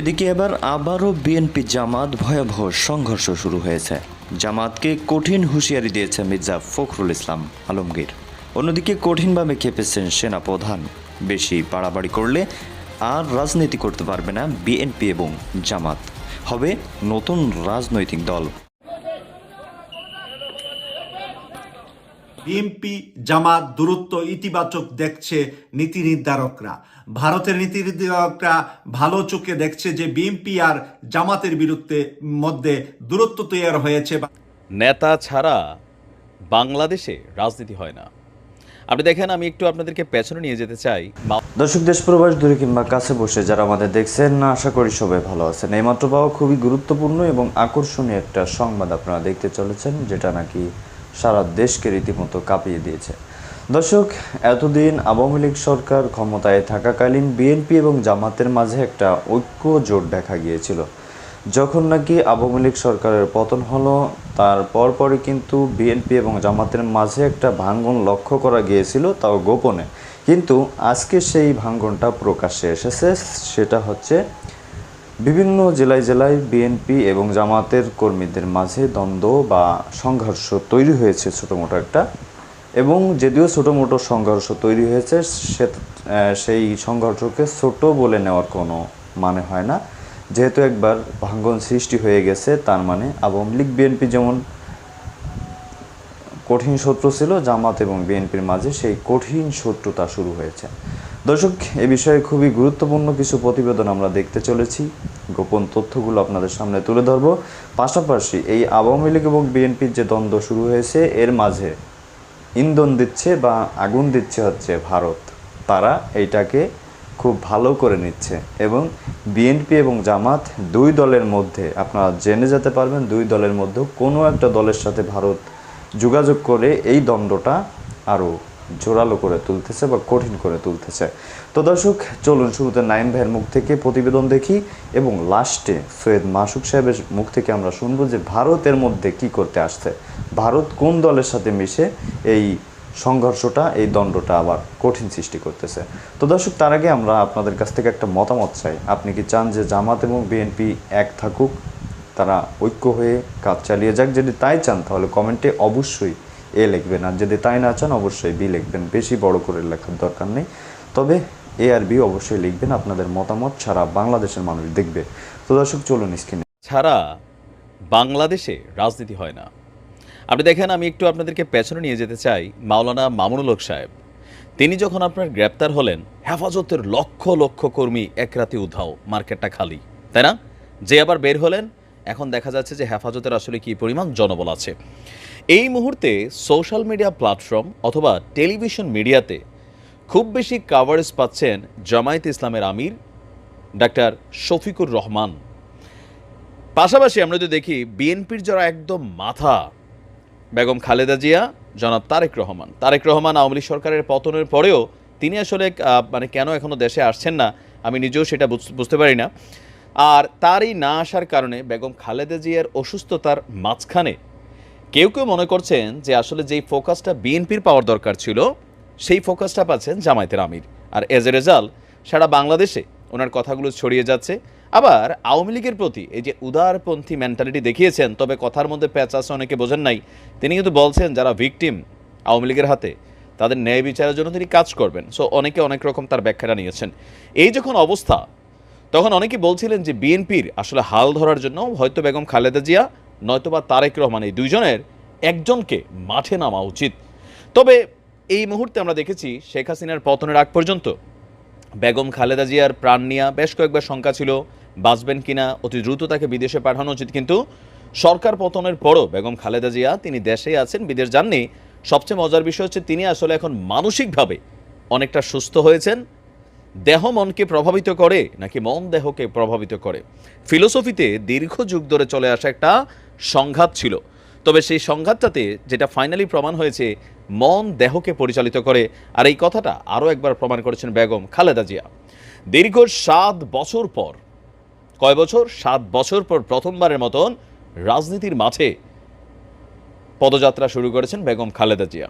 এদিকে এবার আবারও বিএনপি জামাত ভয়াবহ সংঘর্ষ শুরু হয়েছে। জামাতকে কঠিন হুঁশিয়ারি দিয়েছে মির্জা ফখরুল ইসলাম আলমগীর। অন্যদিকে কঠিনভাবে খেপেছেন সেনাপ্রধান। বেশি বাড়াবাড়ি করলে আর রাজনীতি করতে পারবে না বিএনপি এবং জামাত। হবে নতুন রাজনৈতিক দল। বিএনপি জামাত দূরত্ব ইতিবাচক দেখছে নীতি নির্ধারকরা। ভারতের নীতি নির্ধারকরা ভালো চোখে দেখছে যে বিএনপি আর জামাতের বিরুদ্ধে মধ্যে দূরত্ব তৈরি হয়েছে নেতা ছাড়া বাংলাদেশে রাজনীতি হয় না। আপনি দেখেন আমি একটু আপনাদেরকে পেছনে নিয়ে যেতে চাই। দর্শক দেশ প্রবাস দূরে কিংবা কাছে বসে যারা আমাদের দেখছেন না আশা করি সবাই ভালো আছেন। এইমাত্র পাওয়া খুবই গুরুত্বপূর্ণ এবং আকর্ষণীয় একটা সংবাদ আপনারা দেখতে চলেছেন যেটা নাকি সারা দেশকে রীতিমতো কাঁপিয়ে দিয়েছে। দর্শক, এতদিন আওয়ামী লীগ সরকার ক্ষমতায় থাকাকালীন বিএনপি এবং জামাতের মাঝে একটা ঐক্য জোট দেখা গিয়েছিল। যখন নাকি আওয়ামী লীগ সরকারের পতন হলো, তার পরপরই কিন্তু বিএনপি এবং জামাতের মাঝে একটা ভাঙ্গন লক্ষ্য করা গিয়েছিল তাও গোপনে। কিন্তু আজকে সেই ভাঙ্গনটা প্রকাশ্যে এসেছে, সেটা হচ্ছে বিভিন্ন জেলায় জেলায় বিএনপি এবং জামাতের কর্মীদের মাঝে দ্বন্দ্ব বা সংঘর্ষ তৈরি হয়েছে ছোটো মোটো একটা। এবং যদিও ছোটো মোটো সংঘর্ষ তৈরি হয়েছে, সে সেই সংঘর্ষকে ছোট বলে নেওয়ার কোনো মানে হয় না। যেহেতু একবার ভাঙ্গন সৃষ্টি হয়ে গেছে, তার মানে আওয়ামী লীগ বিএনপি যেমন কঠিন শত্রু ছিল, জামাত এবং বিএনপির মাঝে সেই কঠিন শত্রুতা শুরু হয়েছে। দর্শক, এ বিষয়ে খুবই গুরুত্বপূর্ণ কিছু প্রতিবেদন আমরা দেখতে চলেছি। গোপন তথ্যগুলো আপনাদের সামনে তুলে ধরব। পাশাপাশি এই আওয়ামী লীগ এবং বিএনপির যে দ্বন্দ্ব শুরু হয়েছে, এর মাঝে ইন্ধন দিচ্ছে বা আগুন দিচ্ছে হচ্ছে ভারত। তারা এইটাকে খুব ভালো করে নিচ্ছে এবং বিএনপি এবং জামাত দুই দলের মধ্যে, আপনারা জেনে যেতে পারবেন, দুই দলের মধ্যে কোনো একটা দলের সাথে ভারত যোগাযোগ করে এই দ্বন্দ্বটা আরও জোরালো করে তুলতেছে বা কঠিন করে তুলতেছে। তো দর্শক, চলুন শুরুতে নাইম ভাইয়ের মুখ থেকে প্রতিবেদন দেখি এবং লাস্টে সৈয়দ মাসুক সাহেবের মুখ থেকে আমরা শুনব যে ভারতের মধ্যে কি করতে আসছে। ভারত কোন দলের সাথে মিশে এই সংঘর্ষটা, এই দণ্ডটা আবার কঠিন সৃষ্টি করতেছে। তো দর্শক, তার আগে আমরা আপনাদের কাছ থেকে একটা মতামত চাই। আপনি কি চান যে জামাত এবং বিএনপি এক থাকুক, তারা ঐক্য হয়ে কাজ চালিয়ে যাক? যদি তাই চান, তাহলে কমেন্টে অবশ্যই এ লিখবেন। আর যদি তাই না চান, অবশ্যই বি লিখবেন। বেশি বড় করে লেখার দরকার নেই। তবে এ আর বি অবশ্যই লিখবেন। আপনাদের মতামত ছাড়া বাংলাদেশের মানুষ দেখবে। তো দর্শক, চলুন স্ক্রিনে। ছাড়া বাংলাদেশে রাজনীতি হয় না। আপনি দেখেন, আমি একটু আপনাদেরকে পেছনে নিয়ে যেতে চাই মাওলানা মামুনুল হক সাহেব। তিনি যখন আপনার গ্রেপ্তার হলেন, হেফাজতের লক্ষ লক্ষ কর্মী এক রাতে উধাও, মার্কেটটা খালি। তাই না? যে আবার বের হলেন, এখন দেখা যাচ্ছে যে হেফাজতের আসলে কি পরিমাণ জনবল আছে। এই মুহূর্তে সোশ্যাল মিডিয়া প্ল্যাটফর্ম অথবা টেলিভিশন মিডিয়াতে খুব বেশি কাভারেজ পাচ্ছেন জামায়াত ইসলামের আমির ডাক্তার শফিকুর রহমান। পাশাপাশি আমরা যদি দেখি, বিএনপির যারা একদম মাথা, বেগম খালেদা জিয়া, জনাব তারেক রহমান। তারেক রহমান আওয়ামী লীগ সরকারের পতনের পরেও তিনি আসলে মানে কেন এখনও দেশে আসছেন না, আমি নিজেও সেটা বুঝ- বুঝতে পারি না। আর তারই না আসার কারণে বেগম খালেদা জিয়ার অসুস্থতার মাঝখানে কেউ কেউ মনে করছেন যে আসলে যেই ফোকাসটা বিএনপির পাওয়ার দরকার ছিল, সেই ফোকাসটা পাচ্ছেন জামায়াতের আমির। আর এজ এ রেজাল্ট সারা বাংলাদেশে ওনার কথাগুলো ছড়িয়ে যাচ্ছে। আবার আওয়ামী লীগের প্রতি এই যে উদারপন্থী মেন্টালিটি দেখিয়েছেন, তবে কথার মধ্যে প্যাচ আছে, অনেকে বোঝেন নাই। তিনি কিন্তু বলছেন, যারা ভিকটিম আওয়ামী লীগের হাতে, তাদের ন্যায় বিচারের জন্য তিনি কাজ করবেন। সো অনেকে অনেক রকম তার ব্যাখ্যাটা নিয়েছেন। এই যখন অবস্থা, তখন অনেকে বলছিলেন যে বিএনপির আসলে হাল ধরার জন্য হয়তো বেগম খালেদা জিয়া নয়তোবা তারেক রহমান এই দুইজনের একজনকে মাঠে নামা উচিত। তবে এই মুহূর্তে আমরা দেখেছি শেখ হাসিনার পতনের আগ পর্যন্ত বেগম খালেদা জিয়ার প্রাণ নিয়ে বেশ কয়েকবার শঙ্কা ছিল, বাঁচবেন কিনা, অতি দ্রুত তাকে বিদেশে পাঠানো উচিত। কিন্তু সরকার পতনের পরও বেগম খালেদা জিয়া, তিনি দেশেই আছেন, বিদেশ যাননি। সবচেয়ে মজার বিষয় হচ্ছে, তিনি আসলে এখন মানসিকভাবে অনেকটা সুস্থ হয়েছেন। দেহ মনকে প্রভাবিত করে নাকি মন দেহকে প্রভাবিত করে? ফিলোসফিতে দীর্ঘ যুগ ধরে চলে আসা একটা সংঘাত ছিল। তবে সেই সংঘাতটাতে যেটা ফাইনালি প্রমাণ হয়েছে, মন দেহকে পরিচালিত করে। আর এই কথাটা আরও একবার প্রমাণ করেছেন বেগম খালেদা জিয়া। দীর্ঘ সাত বছর পর, কয় বছর? সাত বছর পর প্রথমবারের মতন রাজনীতির মাঠে পদযাত্রা শুরু করেছেন বেগম খালেদা জিয়া।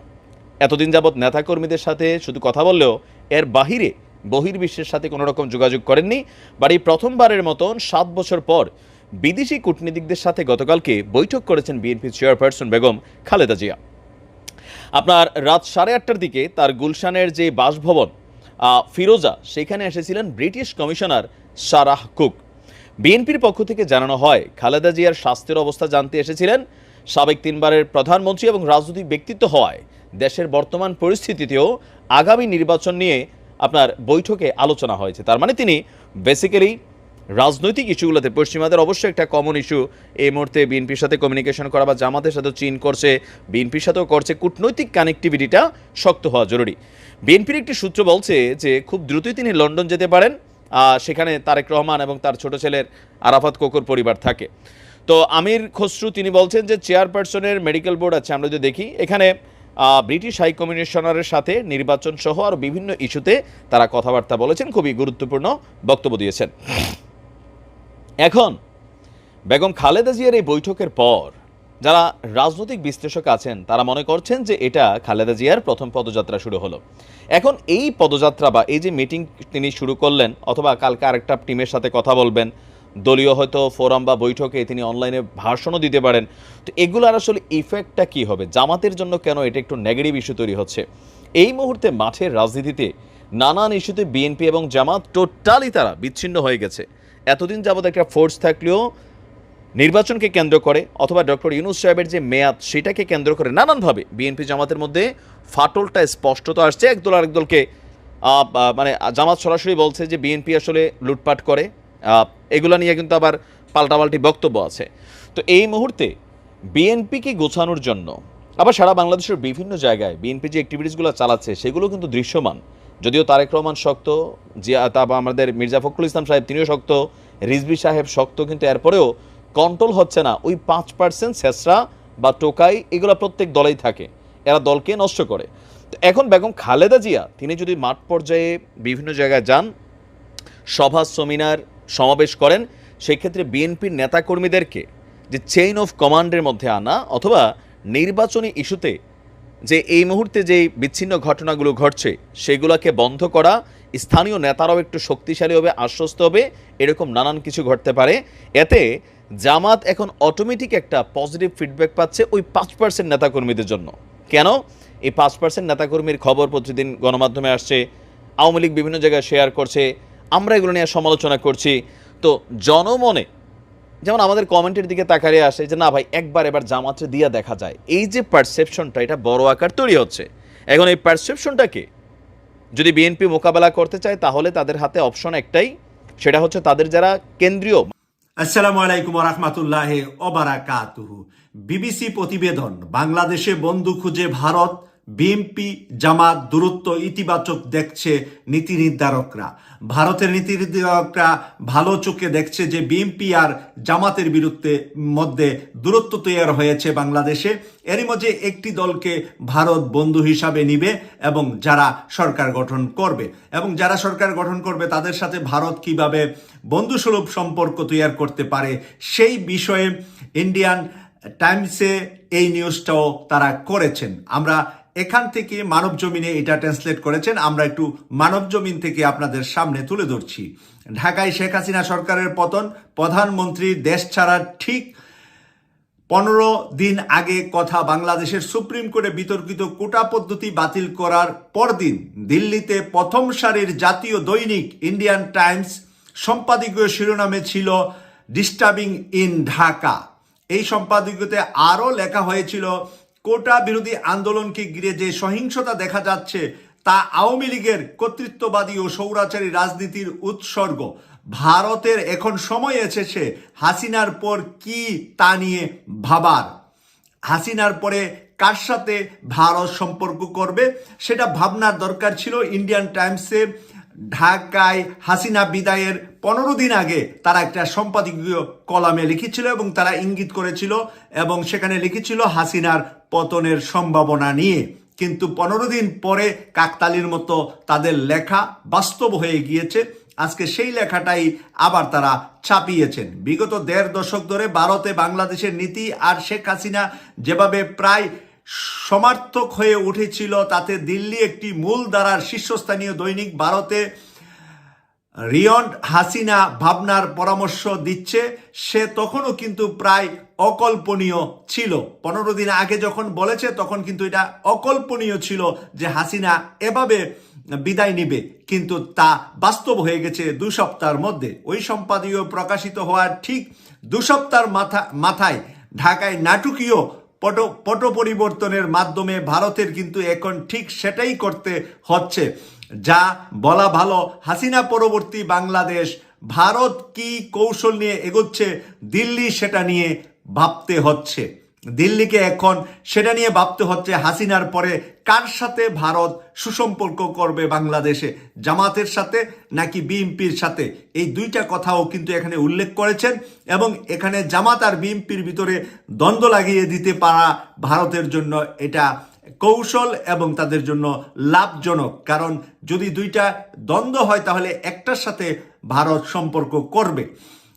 এতদিন যাবৎ নেতাকর্মীদের সাথে শুধু কথা বললেও এর বাহিরে বহির্বিশ্বের সাথে কোনো রকম যোগাযোগ করেননি। বাট এই প্রথমবারের মতন সাত বছর পর বিদেশি কূটনীতিকদের সাথে গতকালকে বৈঠক করেছেন বিএনপি চেয়ারপারসন বেগম খালেদা জিয়া। আপনার রাত সাড়ে আটটার দিকে তার গুলশানের যে বাসভবন ফিরোজা, সেখানে এসেছিলেন ব্রিটিশ কমিশনার সারাহ কুক। বিএনপির পক্ষ থেকে জানানো হয়, খালেদা জিয়ার স্বাস্থ্যের অবস্থা জানতে এসেছিলেন। সাবেক তিনবারের প্রধানমন্ত্রী এবং রাজনৈতিক ব্যক্তিত্ব হওয়ায় দেশের বর্তমান পরিস্থিতিতেও আগামী নির্বাচন নিয়ে আপনার বৈঠকে আলোচনা হয়েছে। তার মানে তিনি বেসিক্যালি রাজনৈতিক ইস্যুগুলোতে পশ্চিমাদের অবশ্যই একটা কমন ইস্যু এই মুহূর্তে বিএনপির সাথে কমিউনিকেশন করা বা জামাতের সাথেও চীন করছে, বিএনপির সাথেও করছে, কূটনৈতিক কানেক্টিভিটিটা শক্ত হওয়া জরুরি। বিএনপির একটি সূত্র বলছে যে, খুব দ্রুতই তিনি লন্ডন যেতে পারেন সেখানে তারেক রহমান এবং তার ছোট ছেলের আরাফাত কোকর পরিবার থাকে। তো আমির খসরু তিনি বলছেন যে চেয়ারপারসনের মেডিকেল বোর্ড আছে, আমরা যদি দেখি, এখানে ব্রিটিশ হাই কমিশনারের সাথে নির্বাচন সহ আরও বিভিন্ন ইস্যুতে তারা কথাবার্তা বলেছেন, খুবই গুরুত্বপূর্ণ বক্তব্য দিয়েছেন। এখন, বেগম খালেদা জিয়ার এই বৈঠকের পর যারা রাজনৈতিক বিশ্লেষক আছেন, তারা মনে করছেন যে এটা খালেদা জিয়ার প্রথম পদযাত্রা শুরু হলো। এখন এই পদযাত্রা বা এই যে মিটিং তিনি শুরু করলেন, অথবা কালকে আরেকটা টিমের সাথে কথা বলবেন দলীয় হয়তো ফোরাম বা বৈঠকে তিনি অনলাইনে ভাষণও দিতে পারেন। তো এগুলার আসলে ইফেক্টটা কি হবে? জামাতের জন্য কেন এটা একটু নেগেটিভ ইস্যু তৈরি হচ্ছে? এই মুহূর্তে মাঠের রাজনীতিতে নানান ইস্যুতে বিএনপি এবং জামাত টোটালি তারা বিচ্ছিন্ন হয়ে গেছে। এতদিন যাবত একটা ফোর্স থাকলেও নির্বাচনকে কেন্দ্র করে অথবা ডক্টর ইউনুস সাহেবের যে মেয়াদ, সেটাকে কেন্দ্র করে নানানভাবে বিএনপি জামাতের মধ্যে ফাটলটা স্পষ্টত আসছে। একদল আরেক দলকে মানে জামাত সরাসরি বলছে যে বিএনপি আসলে লুটপাট করে। এগুলা নিয়ে কিন্তু আবার পাল্টাপাল্টি বক্তব্য আছে। তো এই মুহূর্তে বিএনপিকে গোছানোর জন্য, আবার সারা বাংলাদেশের বিভিন্ন জায়গায় বিএনপি যে অ্যাক্টিভিটিসগুলো চালাচ্ছে, সেগুলো কিন্তু দৃশ্যমান। যদিও তারেক রহমান শক্ত, জিয়া তারপর আমাদের মির্জা ফখরুল ইসলাম সাহেব তিনিও শক্ত রিজবি সাহেব শক্ত, কিন্তু এরপরেও কন্ট্রোল হচ্ছে না। ওই পাঁচ পার্সেন্ট শেষরা বা টোকাই, এগুলো প্রত্যেক দলেই থাকে। এরা দলকে নষ্ট করে। তো এখন বেগম খালেদা জিয়া, তিনি যদি মাঠ পর্যায়ে বিভিন্ন জায়গায় যান, সভা সেমিনার সমাবেশ করেন, সেই ক্ষেত্রে বিএনপির নেতাকর্মীদেরকে যে চেইন অফ কমান্ডের মধ্যে আনা অথবা নির্বাচনী ইস্যুতে যে এই মুহূর্তে যে বিচ্ছিন্ন ঘটনাগুলো ঘটছে, সেগুলোকে বন্ধ করা, স্থানীয় নেতারাও একটু শক্তিশালী হবে, আশ্বস্ত হবে, এরকম নানান কিছু ঘটতে পারে। এতে জামাত এখন অটোমেটিক একটা পজিটিভ ফিডব্যাক পাচ্ছে ওই পাঁচ পার্সেন্ট নেতাকর্মীদের জন্য। কেন? এই পাঁচ পার্সেন্ট নেতাকর্মীর খবর প্রতিদিন গণমাধ্যমে আসছে, আওয়ামী লীগ বিভিন্ন জায়গায় শেয়ার করছে আমরা এগুলো নিয়ে সমালোচনা করছি। তো জনমনে যেমন আমাদের কমেন্টের দিকে তাকারে আসে যে, না ভাই, একবার এবার জামাতে দিয়া দেখা যায়। এই যে পারসেপশনটা এটা বড় আকার তৈরি হচ্ছে। এখন এই পারসেপশনটাকে যদি বিএনপি মোকাবেলা করতে চায়, তাহলে তাদের হাতে অপশন একটাই, সেটা হচ্ছে তাদের যারা কেন্দ্রীয়। আসসালামু আলাইকুম রহমতুল্লাহ ওবারাকাতুহু বিবিসি প্রতিবেদন, বাংলাদেশে বন্ধু খুঁজে ভারত বিএনপি, জামাত, দূরত্ব ইতিবাচক দেখছে নীতি নির্ধারকরা। ভারতের নীতি নির্ধারকরা ভালো চোখে দেখছে যে বিএনপি আর জামাতের বিরুদ্ধে মধ্যে দূরত্ব তৈরি হয়েছে বাংলাদেশে। এরই মধ্যে একটি দলকে ভারত বন্ধু হিসাবে নিবে এবং যারা সরকার গঠন করবে। এবং যারা সরকার গঠন করবে, তাদের সাথে ভারত কীভাবে বন্ধুসুলভ সম্পর্ক তৈরি করতে পারে সেই বিষয়ে ইন্ডিয়ান টাইমসে এই নিউজটাও তারা করেছেন। আমরা এখান থেকে মানব জমিনে এটা ট্রান্সলেট করেছেন, আমরা একটু মানব জমিন থেকে আপনাদের সামনে তুলে ধরছি। ঢাকায় শেখ হাসিনা সরকারের পতন, প্রধানমন্ত্রী দেশ ছাড়ার ঠিক পনেরো দিন আগে কথা বাংলাদেশের সুপ্রিম কোর্টে বিতর্কিত কোটা পদ্ধতি বাতিল করার পরদিন দিল্লিতে প্রথম সারির জাতীয় দৈনিক ইন্ডিয়ান টাইমস সম্পাদকীয় শিরোনামে ছিল ডিস্টার্বিং ইন ঢাকা এই সম্পাদকীয়তে আরও লেখা হয়েছিল কোটা বিরোধী আন্দোলনকে ঘিরে যে সহিংসতা দেখা যাচ্ছে, তা আওয়ামী লীগের কর্তৃত্ববাদী ও সৌরাচারী রাজনীতির উৎসর্গ। ভারতের এখন সময় এসেছে হাসিনার পর কি তা নিয়ে ভাবার। হাসিনার পরে কার সাথে ভারত সম্পর্ক করবে, সেটা ভাবনার দরকার ছিল। ইন্ডিয়ান টাইমসে ঢাকায় হাসিনা বিদায়ের পনেরো দিন আগে তারা একটা সম্পাদকীয় কলামে লিখেছিল এবং তারা ইঙ্গিত করেছিল এবং সেখানে লিখেছিল হাসিনার পতনের সম্ভাবনা নিয়ে। কিন্তু পনেরো দিন পরে কাকতালির মতো তাদের লেখা বাস্তব হয়ে গিয়েছে। আজকে সেই লেখাটাই আবার তারা ছাপিয়েছেন। বিগত দেড় দশক ধরে ভারতে বাংলাদেশের নীতি আর শেখ হাসিনা যেভাবে প্রায় সমার্থক হয়ে উঠেছিল তাতে দিল্লি একটি মূল ধারার শীর্ষস্থানীয় দৈনিক ভারতে রিয়ন্ড হাসিনা ভাবনার পরামর্শ দিচ্ছে। সে তখনও কিন্তু প্রায় অকল্পনীয় ছিল। পনেরো দিন আগে যখন বলেছে, তখন কিন্তু এটা অকল্পনীয় ছিল যে হাসিনা এভাবে বিদায় নিবে। কিন্তু তা বাস্তব হয়ে গেছে দু সপ্তাহের মধ্যে। ওই সম্পাদীয় প্রকাশিত হওয়ার ঠিক দু সপ্তাহের মাথা মাথায় ঢাকায় নাটকীয় পট পট পরিবর্তনের মাধ্যমে ভারতের কিন্তু এখন ঠিক সেটাই করতে হচ্ছে। যা বলা ভালো, হাসিনা পরবর্তী বাংলাদেশ, ভারত কি কৌশল নিয়ে এগোচ্ছে, দিল্লি সেটা নিয়ে ভাবতে হচ্ছে। দিল্লিকে এখন সেটা নিয়ে ভাবতে হচ্ছে হাসিনার পরে কার সাথে ভারত সুসম্পর্ক করবে বাংলাদেশে? জামাতের সাথে নাকি বিএনপির সাথে? এই দুইটা কথাও কিন্তু এখানে উল্লেখ করেছেন এবং এখানে জামাত আর বিএনপির ভিতরে দ্বন্দ্ব লাগিয়ে দিতে পারা ভারতের জন্য এটা কৌশল এবং তাদের জন্য লাভজনক। কারণ যদি দুইটা দ্বন্দ্ব হয় তাহলে একটার সাথে ভারত সম্পর্ক করবে।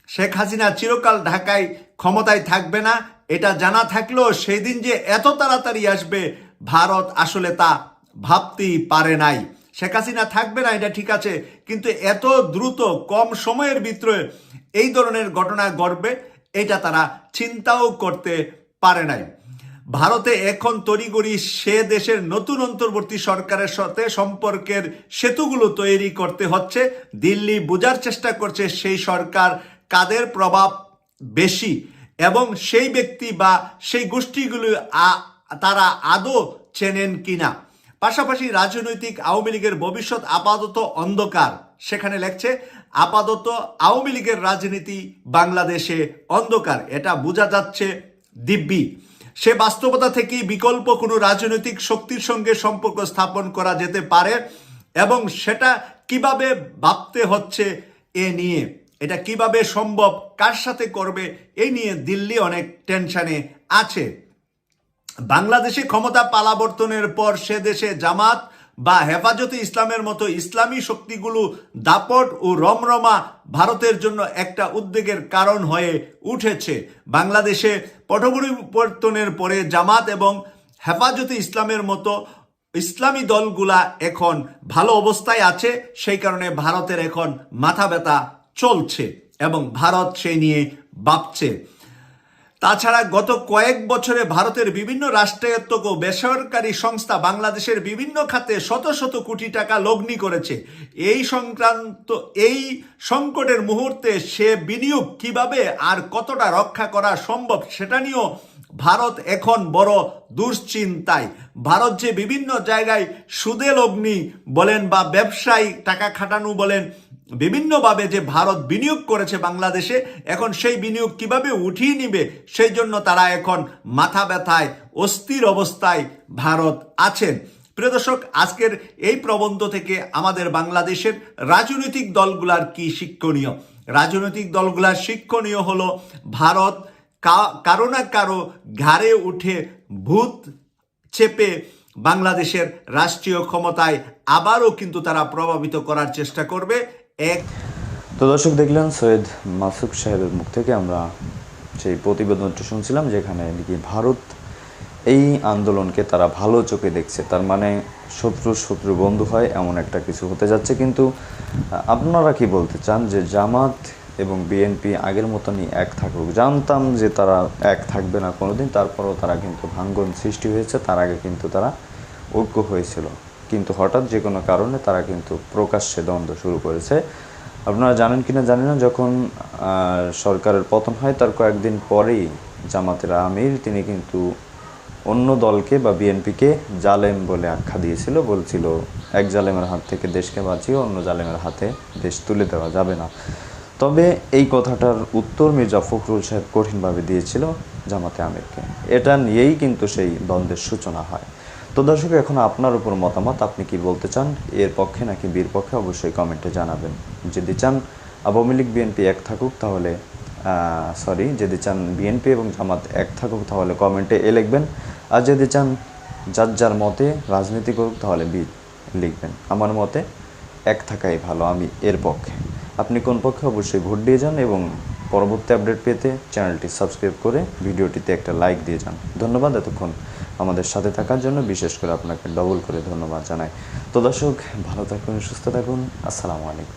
শেখ হাসিনা চিরকাল ঢাকায় ক্ষমতায় থাকবে না এটা জানা থাকলেও সেই দিন যে এত তাড়াতাড়ি আসবে, ভারত আসলে তা ভাবতেই পারে নাই। শেখ হাসিনা থাকবে না, এটা ঠিক আছে, কিন্তু এত দ্রুত, কম সময়ের ভিতরে এই ধরনের ঘটনা ঘটবে, এটা তারা চিন্তাও করতে পারে নাই। ভারতে এখন তড়িগড়ি সে দেশের নতুন অন্তর্বর্তী সরকারের সাথে সম্পর্কের সেতুগুলো তৈরি করতে হচ্ছে। দিল্লি বোঝার চেষ্টা করছে, সেই সরকার কাদের প্রভাব বেশি? এবং সেই ব্যক্তি বা সেই গোষ্ঠীগুলো তারা আদৌ চেনেন কিনা। পাশাপাশি রাজনৈতিক আওয়ামী লীগের ভবিষ্যৎ আপাতত অন্ধকার। সেখানে লেখছে, আপাতত আওয়ামী লীগের রাজনীতি বাংলাদেশে অন্ধকার। এটা বোঝা যাচ্ছে দিব্যি। সে বাস্তবতা থেকেই বিকল্প কোনো রাজনৈতিক শক্তির সঙ্গে সম্পর্ক স্থাপন করা যেতে পারে এবং সেটা কীভাবে ভাবতে হচ্ছে এ নিয়ে। এটা কীভাবে সম্ভব, কার সাথে করবে, এই নিয়ে দিল্লি অনেক টেনশনে আছে। বাংলাদেশে ক্ষমতা পালাবর্তনের পর সে দেশে জামাত বা হেফাজতে ইসলামের মতো ইসলামী শক্তিগুলো দাপট ও রমরমা ভারতের জন্য একটা উদ্বেগের কারণ হয়ে উঠেছে। বাংলাদেশে পটপরিবর্তনের পরে জামাত এবং হেফাজতে ইসলামের মতো ইসলামী দলগুলা এখন ভালো অবস্থায় আছে, সেই কারণে ভারতের এখন মাথা ব্যথা চলছে এবং ভারত সেই নিয়ে ভাবছে। তাছাড়া গত কয়েক বছরে ভারতের বিভিন্ন রাষ্ট্রায়ত্ত ও বেসরকারি সংস্থা বাংলাদেশের বিভিন্ন খাতে শত শত কোটি টাকা লগ্নি করেছে। এই সংক্রান্ত, এই সংকটের মুহূর্তে সে বিনিয়োগ কীভাবে আর কতটা রক্ষা করা সম্ভব সেটা নিয়েও ভারত এখন বড় দুশ্চিন্তায়। ভারত যে বিভিন্ন জায়গায় সুদে লগ্নি বলেন বা ব্যবসায় টাকা খাটানো বলেন বিভিন্নভাবে যে ভারত বিনিয়োগ করেছে বাংলাদেশে, এখন সেই বিনিয়োগ কীভাবে উঠিয়ে নিবে, সেই জন্য তারা এখন মাথা ব্যথায়, অস্থির অবস্থায় ভারত আছেন। প্রিয় দর্শক, আজকের এই প্রবন্ধ থেকে আমাদের বাংলাদেশের রাজনৈতিক দলগুলার কি শিক্ষণীয়? রাজনৈতিক দলগুলার শিক্ষণীয় হলো ভারত কারও না কারও ঘাড়ে উঠে ভূত চেপে বাংলাদেশের রাষ্ট্রীয় ক্ষমতায় আবারও কিন্তু তারা প্রভাবিত করার চেষ্টা করবে। এক। তো দর্শক দেখলেন, সৈয়দ মাসুক সাহেবের মুখ থেকে আমরা সেই প্রতিবেদনটা শুনছিলাম, যেখানে নাকি ভারত এই আন্দোলনকে তারা ভালো চোখে দেখছে। তার মানে শত্রু শত্রু বন্ধু হয়, এমন একটা কিছু হতে যাচ্ছে। কিন্তু আপনারা কি বলতে চান যে জামাত এবং বিএনপি আগের মতনই এক থাকুক? জানতাম যে তারা এক থাকবে না কোনোদিন, তারপরও তারা কিন্তু ভাঙ্গন সৃষ্টি হয়েছে, তার আগে কিন্তু তারা ঐক্য হয়েছিল। কিন্তু হঠাৎ যে কোনো কারণে তারা কিন্তু প্রকাশ্যে দ্বন্দ্ব শুরু করেছে। আপনারা জানেন কিনা জানি না, যখন সরকারের পতন হয়, তার কয়েকদিন পরেই জামাতের আমির তিনি কিন্তু অন্য দলকে বা বিএনপিকে জালেম বলে আখ্যা দিয়েছিল, বলছিল, এক জালেমের হাত থেকে দেশকে বাঁচিয়ে অন্য জালেমের হাতে দেশ তুলে দেওয়া যাবে না। তবে এই কথাটার উত্তর মির্জা ফখরুল সাহেব কঠিনভাবে দিয়েছিল জামাতে আমিরকে। এটা নিয়েই কিন্তু সেই দ্বন্দ্বের সূচনা হয়। তো দর্শক, এখন আপনার উপর মতামত, আপনি কি বলতে চান? এর পক্ষে নাকি বীর পক্ষে অবশ্যই কমেন্টে জানাবেন। যদি চান আওয়ামী লীগ, বিএনপি এক থাকুক, তাহলে সরি যদি চান বিএনপি এবং জামাত এক থাকুক, তাহলে কমেন্টে এ লিখবেন। আর যদি চান যার যার মতে রাজনীতি করুক, তাহলে বি লিখবেন। আমার মতে এক থাকাই ভালো, আমি এর পক্ষে। আপনি কোন পক্ষে, অবশ্যই ভোট দিয়ে যান এবং পরবর্তী আপডেট পেতে চ্যানেলটি সাবস্ক্রাইব করে ভিডিওটিতে একটা লাইক দিয়ে যান। ধন্যবাদ, এতক্ষণ আমাদের সাথে থাকার জন্য বিশেষ করে আপনাকে ডবল করে ধন্যবাদ জানাই। তো দর্শক, ভালো থাকুন, সুস্থ থাকুন। আসসালামু আলাইকুম।